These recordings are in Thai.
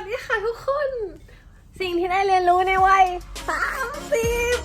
วัสดีค่ะทุกคน สิ่งที่ได้เรียนรู้ในวัยสามสิบ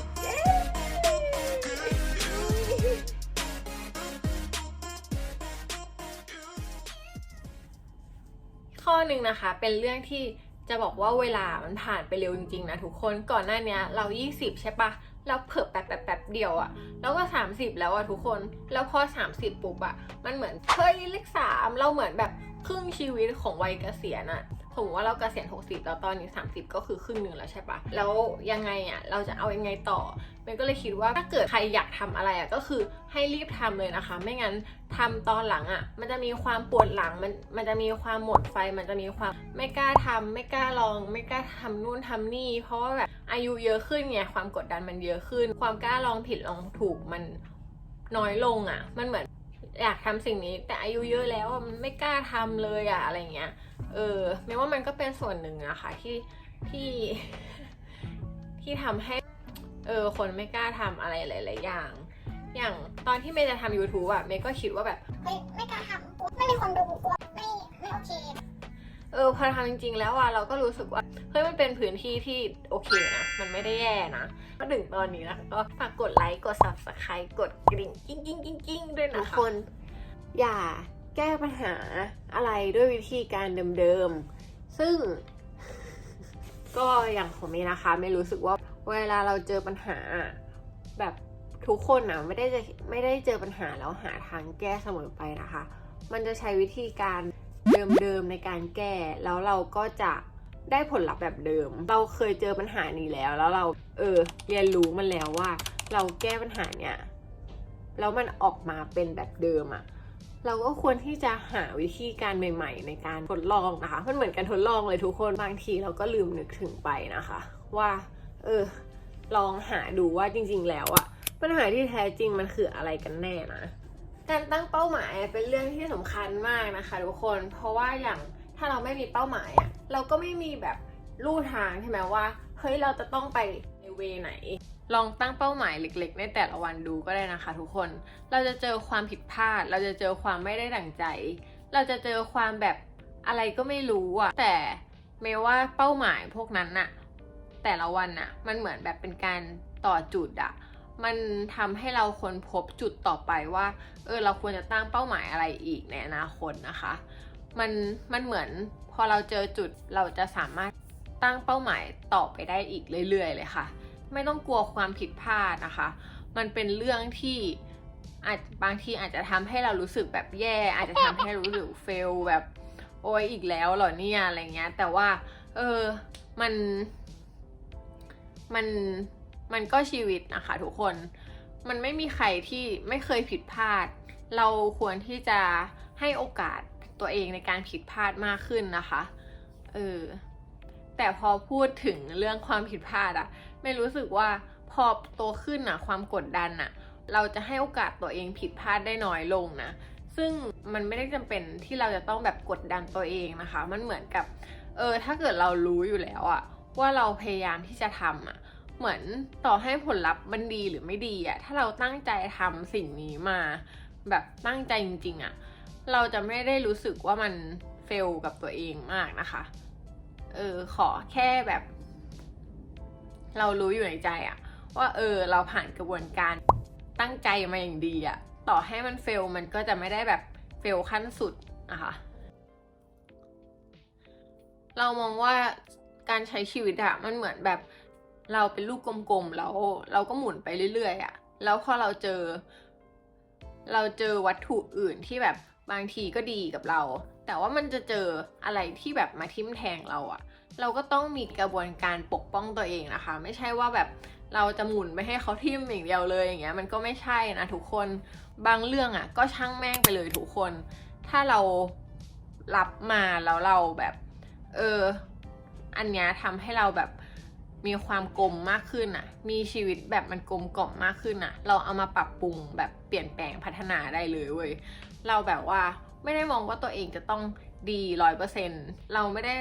ข้อหนึ่งนะคะ เป็นเรื่องที่จะบอกว่าเวลามันผ่านไปเร็วจริงๆนะทุกคนก่อนหน้านี้เรา 20 ใช่ปะเราเผิบแป๊บแป๊บแป๊บเดียวอะแล้วก็ 30 แล้วอะทุกคน แล้วพอ 30 ปุ๊บอะมันเหมือนเฮ้ยเลขสามเราเหมือนแบบครึ่งชีวิตของวัยเกษียณอะ สมมติว่าเราเกษียณ60 แล้วตอนนี้ 30 ก็คือครึ่งหนึ่งแล้วใช่ปะแล้วยังไงอะเราจะเอายังไงต่อเมย์ก็เลยคิดว่าถ้าเกิดใครอยากทำอะไรอะก็คือให้รีบทำเลยนะคะ ไม่งั้นทำตอนหลังอะมันจะมีความปวดหลังมันมันจะมีความหมดไฟมันจะมีความไม่กล้าทำไม่กล้าลอง ไม่กล้าทำนู่นทำนี่ เพราะว่าแบบอายุเยอะขึ้นไงความกดดันมันเยอะขึ้น ความกล้าลองผิดลองถูกมันน้อยลงอะ มันเหมือน อยากทำสิ่งนี้ แต่อายุเยอะแล้วอะมันไม่กล้าทำเลยอะอะไรเงี้ย เออไม่ว่ามันก็เป็นส่วนหนึ่งอะค่ะที่ที่ที่ทำให้เออคนไม่กล้าทำอะไรหลาย ๆ อย่าง อย่างตอนที่เมย์จะทำ YouTube อะเมย์ก็คิดว่าแบบเฮ้ยไม่กล้าทำกลัวไม่มีคนดูกลัวไม่ไม่โอเค เออพอทำจริง ๆ แล้วอะเราก็รู้สึกว่าเฮ้ยมันเป็นพื้นที่ที่โอเคนะ มันไม่ได้แย่นะก็ถึงตอนนี้นะก็ฝากกดไลค์กด subscribe กดกริ่งกิ้งกิ้งกิ้งกิ้งด้วยนะกคะคน อย่าแก้ปัญหาอะไรด้วยวิธีการเดิมๆ ซึ่ง ก็อย่างของเมย์นะคะไม่รู้สึกว่าเวลาเราเจอปัญหาแบบทุกคนนะไม่ได้จะไม่ได้เจอปัญหาแล้วหาทางแก้เสมอไปนะคะ มันจะใช้วิธีการเดิมๆในการแก้ แล้วเราก็จะ ได้ผลลัพธ์แบบเดิม เราเคยเจอปัญหานี้แล้ว แล้วเราเออเรียนรู้มันแล้วว่า เราแก้ปัญหาเนี่ยแล้วมันออกมาเป็นแบบเดิมอะเราก็ควรที่จะหาวิธีการใหม่ ๆ ในการทดลองนะคะ มันเหมือนการทดลองเลยทุกคนบางทีเราก็ลืมนึกถึงไปนะคะ ว่า เออ ลองหาดูว่าจริง ๆ แล้วอะปัญหาที่แท้จริงมันคืออะไรกันแน่นะการตั้งเป้าหมายเป็นเรื่องที่สำคัญมากนะคะ ทุกคนเพราะว่าอย่าง ถ้าเราไม่มีเป้าหมายอะเราก็ไม่มีแบบลู่ทางใช่ไหมว่าเฮ้ยเราจะต้องไปในเวไหน ลองตั้งเป้าหมายเล็ก ๆ ในแต่ละวันดูก็ได้นะคะ ทุกคน เราจะเจอความผิดพลาด เราจะเจอความไม่ได้ดั่งใจ เราจะเจอความแบบอะไรก็ไม่รู้อะแต่เมย์ว่าเป้าหมายพวกนั้นน่ะแต่ละวันน่ะมันเหมือนแบบเป็นการต่อจุดอะมันทำให้เราค้นพบจุดต่อไปว่า เออเราควรจะตั้งเป้าหมายอะไรอีกในอนาคตนะคะ มันมันเหมือนพอเราเจอจุดเราจะสามารถตั้งเป้าหมายต่อไปได้อีกเรื่อยๆเลยค่ะ ไม่ต้องกลัวความผิดพลาดนะคะ มันเป็นเรื่องที่อาจบางทีอาจจะทำให้เรารู้สึกแบบแย่ อาจจะทำให้รู้สึกเฟลแบบโอ้ยอีกแล้วเหรอเนี่ยอะไรเงี้ย แต่ว่าเออมันมันมันก็ชีวิตนะคะทุกคน มันไม่มีใครที่ไม่เคยผิดพลาด เราควรที่จะให้โอกาส ตัวเองในการผิดพลาดมากขึ้นนะคะ เออ แต่พอพูดถึงเรื่องความผิดพลาดอะไม่รู้สึกว่าพอโตขึ้นอะความกดดันอะเราจะให้โอกาสตัวเองผิดพลาดได้น้อยลงนะ ซึ่งมันไม่ได้จำเป็นที่เราจะต้องแบบกดดันตัวเองนะคะ มันเหมือนกับ เออ ถ้าเกิดเรารู้อยู่แล้วอะว่าเราพยายามที่จะทำอะเหมือนต่อให้ผลลัพธ์มันดีหรือไม่ดีอะถ้าเราตั้งใจทำสิ่งนี้มา แบบตั้งใจจริงๆอะ เราจะไม่ได้รู้สึกว่ามันเฟลกับตัวเองมากนะคะ เออขอแค่แบบ เรารู้อยู่ในใจอะว่าเออเราผ่านกระบวนการตั้งใจมาอย่างดีอะต่อให้มันเฟลมันก็จะไม่ได้แบบเฟลขั้นสุดนะคะเรามองว่าการใช้ชีวิตอะมันเหมือนแบบเราเป็นลูกกลมๆแล้วเราก็หมุนไปเรื่อยๆอะแล้วพอเราเจอ เราเจอวัตถุอื่นที่แบบ บางทีก็ดีกับเรา แต่ว่ามันจะเจออะไรที่แบบมาทิ่มแทงเราอะเราก็ต้องมีกระบวนการปกป้องตัวเองนะคะ ไม่ใช่ว่าแบบเราจะหมุนไปให้เขาทิ่มอย่างเดียวเลยอย่างเงี้ยมันก็ไม่ใช่นะทุกคนบางเรื่องอะก็ช่างแม่งไปเลยทุกคน ถ้าเรารับมาแล้วเราแบบเอออันเนี้ยทำให้เราแบบมีความกลมมากขึ้นอะมีชีวิตแบบมันกลมกล่อมมากขึ้นอะเราเอามาปรับปรุงแบบเปลี่ยนแปลงพัฒนาได้เลยเว้ย เราแบบว่าไม่ได้มองว่าตัวเองจะต้องดีร้อยเปอร์เซ็นเราไม่ได้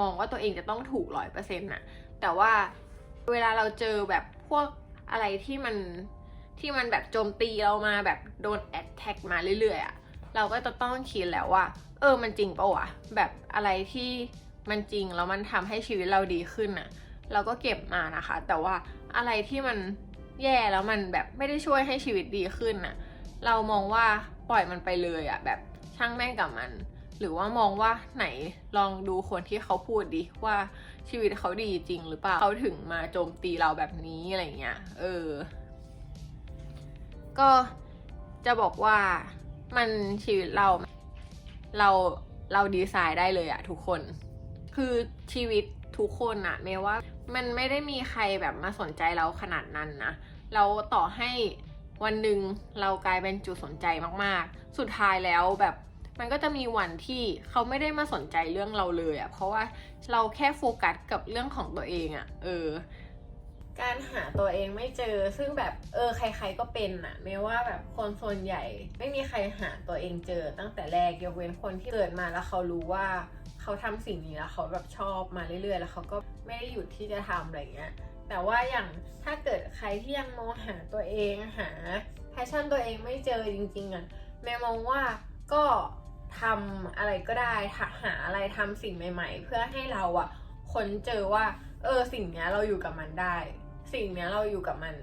มองว่าตัวเองจะต้องถูกร้อยเปอร์เซ็นต์น่ะ แต่ว่าเวลาเราเจอแบบพวกอะไรที่มันที่มันแบบโจมตีเรามาแบบโดนแอดแท็กมาเรื่อยๆอะเราก็จะต้องคิดแล้วว่า เออ มันจริงปะวะ แบบอะไรที่มันจริงแล้วมันทำให้ชีวิตเราดีขึ้นอะเราก็เก็บมานะคะ แต่ว่าอะไรที่มันแย่แล้วมันแบบไม่ได้ช่วยให้ชีวิตดีขึ้นอะเรามองว่า ปล่อยมันไปเลยอะแบบช่างแม่งกับมัน หรือว่ามองว่าไหนลองดูคนที่เขาพูดดิว่าชีวิตเขาดีจริงหรือเปล่าเขาถึงมาโจมตีเราแบบนี้อะไรเงี้ยเออ ก็จะบอกว่ามันชีวิตเราเราเราดีไซน์ได้เลยอะทุกคน คือชีวิตทุกคนอะแม้ว่ามันไม่ได้มีใครแบบมาสนใจเราขนาดนั้นนะ เราต่อให้ วันหนึ่งเรากลายเป็นจุดสนใจมากๆ สุดท้ายแล้วแบบมันก็จะมีวันที่เขาไม่ได้มาสนใจเรื่องเราเลยอะเพราะว่าเราแค่โฟกัสกับเรื่องของตัวเองอะเออ การหาตัวเองไม่เจอ ซึ่งแบบเออใคร ๆก็เป็นอะไม่ว่าแบบคนส่วนใหญ่ ไม่มีใครหาตัวเองเจอ ตั้งแต่แรกยกเว้นคนที่เกิดมาแล้วเขารู้ว่าเขาทำสิ่งนี้แล้วเขาแบบชอบมาเรื่อยๆ แล้วเขาก็ไม่ได้หยุดที่จะทำอะไรเงี้ย แต่ว่าอย่างถ้าเกิดใครที่ยังมองหาตัวเองหาแพชชั่นตัวเองไม่เจอจริงๆอะแม่มองว่าก็ทำอะไรก็ได้หาอะไรทำสิ่งใหม่ ๆ เพื่อให้เราอะค้นเจอว่า เออสิ่งนี้เราอยู่กับมันได้ สิ่งนี้เราอยู่กับมัน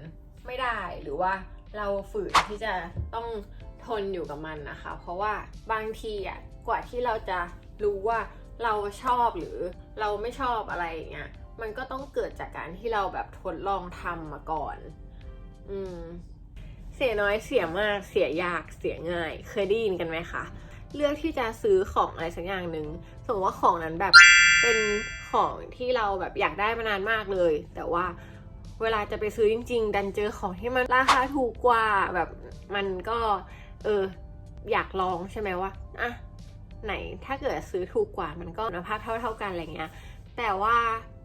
ไม่ได้หรือว่าเราฝืนที่จะต้องทนอยู่กับมันนะคะ เพราะว่าบางทีอะกว่าที่เราจะรู้ว่าเราชอบหรือเราไม่ชอบอะไรอย่างเงี้ย มันก็ต้องเกิดจากการที่เราแบบทดลองทำมาก่อน อืม เสียน้อยเสียมาก เสียยากเสียง่าย เคยได้ยินกันไหมคะ เลือกที่จะซื้อของอะไรสักอย่างหนึ่งสมมติว่าของนั้นแบบเป็นของที่เราแบบอยากได้มานานมากเลย แต่ว่าเวลาจะไปซื้อจริง ๆ ดันเจอของที่มันราคาถูกกว่าแบบมันก็ เออ อยากลองใช่ไหมว่าอะไหนถ้าเกิดซื้อถูกกว่ามันก็คุณภาพเท่า ๆกันอะไรเงี้ย แต่ว่า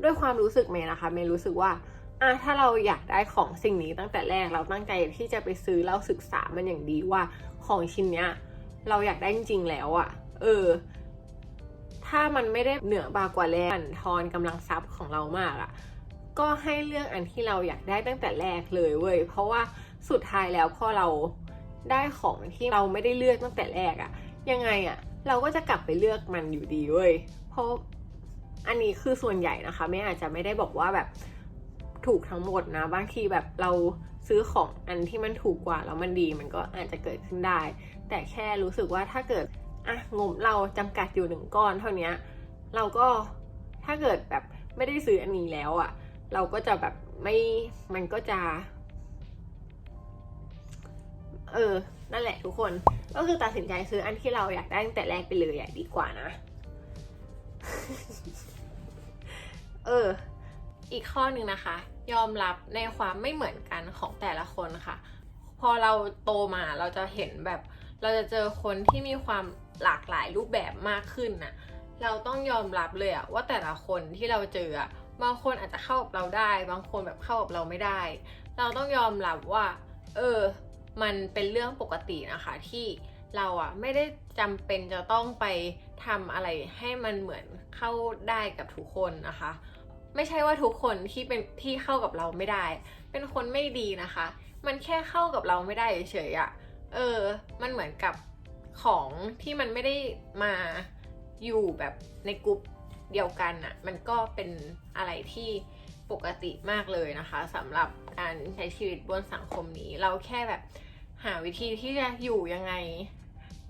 ด้วยความรู้สึกเมย์นะคะเมย์รู้สึกว่าอะถ้าเราอยากได้ของสิ่งนี้ตั้งแต่แรกเราตั้งใจที่จะไปซื้อเราศึกษามันอย่างดีว่าของชิ้นเนี้ยเราอยากได้จริงๆแล้วอะ่ะ เออ ถ้ามันไม่ได้เหนือบากว่าแรงบั่นทอนกำลังทรัพย์ของเรามากอะ่ะ ก็ให้เรื่องอันที่เราอยากได้ตั้งแต่แรกเลยเว้ย เพราะว่าสุดท้ายแล้วพอเราได้ของที่เราไม่ได้เลือกตั้งแต่แรกอะ่ะ ยังไงอะ่ะ เราก็จะกลับไปเลือกมันอยู่ดีเว้ย เพราะ อันนี้คือส่วนใหญ่นะคะ ไม่อาจจะไม่ได้บอกว่าแบบถูกทั้งหมดนะบางทีแบบเราซื้อของอันที่มันถูกกว่าแล้วมันดีมันก็อาจจะเกิดขึ้นได้ แต่แค่รู้สึกว่าถ้าเกิดอะงบเราจำกัดอยู่หนึ่งก้อนเท่านี้เราก็ถ้าเกิดแบบไม่ได้ซื้ออันนี้แล้วอะ่ะ เราก็จะแบบไม่มันก็จะ เออ นั่นแหละทุกคน ก็คือตัดสินใจซื้ออันที่เราอยากได้ตั้งแต่แรกไปเลยอะดีกว่านะ เออ อีกข้อหนึ่งนะคะ ยอมรับในความไม่เหมือนกันของแต่ละคนค่ะ พอเราโตมาเราจะเห็นแบบ เราจะเจอคนที่มีความหลากหลายรูปแบบมากขึ้นน่ะ เราต้องยอมรับเลยอะว่าแต่ละคนที่เราเจออะบางคนอาจจะเข้ากับเราได้ บางคนแบบเข้ากับเราไม่ได้ เราต้องยอมรับว่า เออ มันเป็นเรื่องปกตินะคะที่เราอะไม่ได้จำเป็นจะต้องไปทำอะไรให้มันเหมือนเข้าได้กับทุกคนนะคะ ไม่ใช่ว่าทุกคนที่เป็นที่เข้ากับเราไม่ได้ เป็นคนไม่ดีนะคะ มันแค่เข้ากับเราไม่ได้เฉยๆอะเออ มันเหมือนกับของที่มันไม่ได้มาอยู่แบบในกลุ่มเดียวกันอะมันก็เป็นอะไรที่ปกติมากเลยนะคะสำหรับการใช้ชีวิตบนสังคมนี้ เราแค่แบบหาวิธีที่จะอยู่ยังไง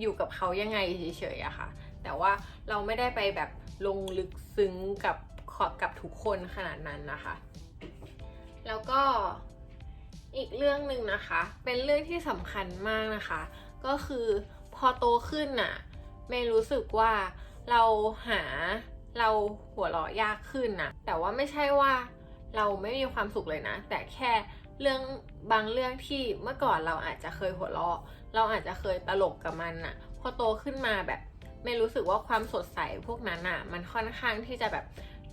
อยู่กับเขายังไงเฉยๆอะค่ะ แต่ว่าเราไม่ได้ไปแบบลงลึกซึ้งกับ ขอบกับทุกคนขนาดนั้นนะคะ แล้วก็อีกเรื่องหนึ่งนะคะ เป็นเรื่องที่สำคัญมากนะคะ ก็คือพอโตขึ้นน่ะเมย์รู้สึกว่าเราหาเราหัวเราะยากขึ้นน่ะแต่ว่าไม่ใช่ว่าเราไม่มีความสุขเลยนะ แต่แค่เรื่องบางเรื่องที่เมื่อก่อนเราอาจจะเคยหัวเราะ เราอาจจะเคยตลกกับมันน่ะ พอโตขึ้นมาแบบไม่รู้สึกว่าความสดใสพวกนั้นน่ะ มันค่อนข้างที่จะแบบ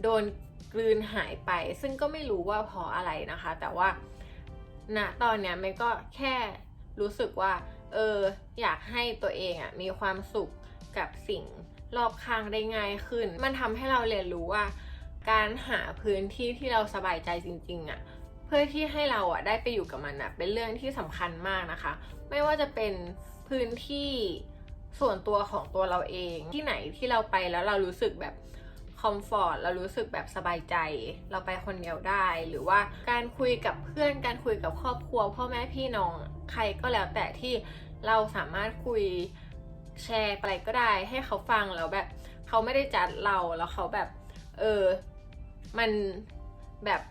โดนกลืนหายไป ซึ่งก็ไม่รู้ว่าเพราะอะไรนะคะ แต่ว่าณตอนเนี้ยมันก็แค่รู้สึกว่า เออ อยากให้ตัวเองอะมีความสุขกับสิ่งรอบข้างได้ง่ายขึ้น มันทำให้เราเรียนรู้ว่า การหาพื้นที่ที่เราสบายใจจริงๆอะเพื่อที่ให้เราอะได้ไปอยู่กับมันอะเป็นเรื่องที่สำคัญมากนะคะ ไม่ว่าจะเป็นพื้นที่ส่วนตัวของตัวเราเองที่ไหนที่เราไปแล้วเรารู้สึกแบบ คอมฟอร์ตเรารู้สึกแบบสบายใจ เราไปคนเดียวได้ หรือว่าการคุยกับเพื่อนการคุยกับครอบครัวพ่อแม่พี่น้องใครก็แล้วแต่ที่เราสามารถคุยแชร์อะไรก็ได้ ให้เขาฟังแล้วแบบเขาไม่ได้จัดเราแล้วเขาแบบ เออ มันแบบ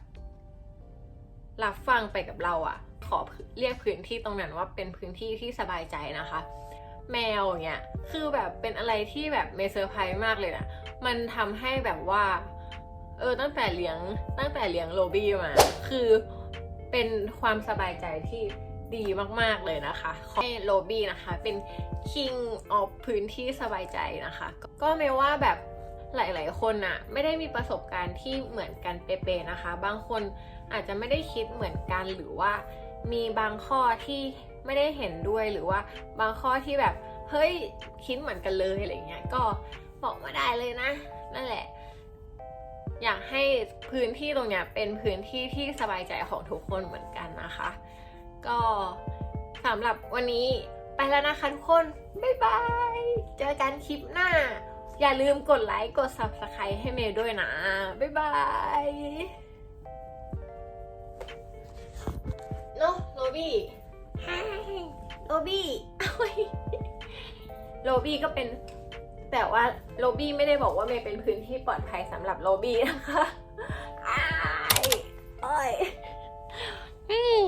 รับฟังไปกับเราอะขอเรียกพื้นที่ตรงนั้นว่าเป็นพื้นที่ที่สบายใจนะคะ แมวอย่างเงี้ยคือแบบเป็นอะไรที่แบบเมเซอร์ไพรส์มากเลยนะมันทำให้แบบว่าเออตั้งแต่เลี้ยงตั้งแต่เลี้ยงโรบี้มา คือเป็นความสบายใจที่ดีมากๆเลยนะคะให้โรบี้นะคะเป็น king of พื้นที่สบายใจนะคะ ก็ไม่ว่าแบบหลาย ๆ คนอะไม่ได้มีประสบการณ์ที่เหมือนกันเป๊ะๆนะคะ บางคนอาจจะไม่ได้คิดเหมือนกันหรือว่ามีบางข้อที่ ไม่ได้เห็นด้วยหรือว่าบางข้อที่แบบเฮ้ยคิดเหมือนกันเลยอะไรเงี้ยก็บอกมาได้เลยนะ นั่นแหละ อยากให้พื้นที่ตรงเนี้ยเป็นพื้นที่ที่สบายใจของทุกคนเหมือนกันนะคะ ก็สำหรับวันนี้ไปแล้วนะคะทุกคน บ๊ายบาย เจอกันคลิปหน้า อย่าลืมกดไลค์กด subscribe ให้เมย์ด้วยนะ บ๊ายบายเนาะโรบี้ โรบี้โอ้ยโรบี้ก็เป็น แต่ว่าโรบี้ไม่ได้บอกว่าเมย์เป็นพื้นที่ปลอดภัยสำหรับโรบี้นะคะอ้ายโอ้ยอืม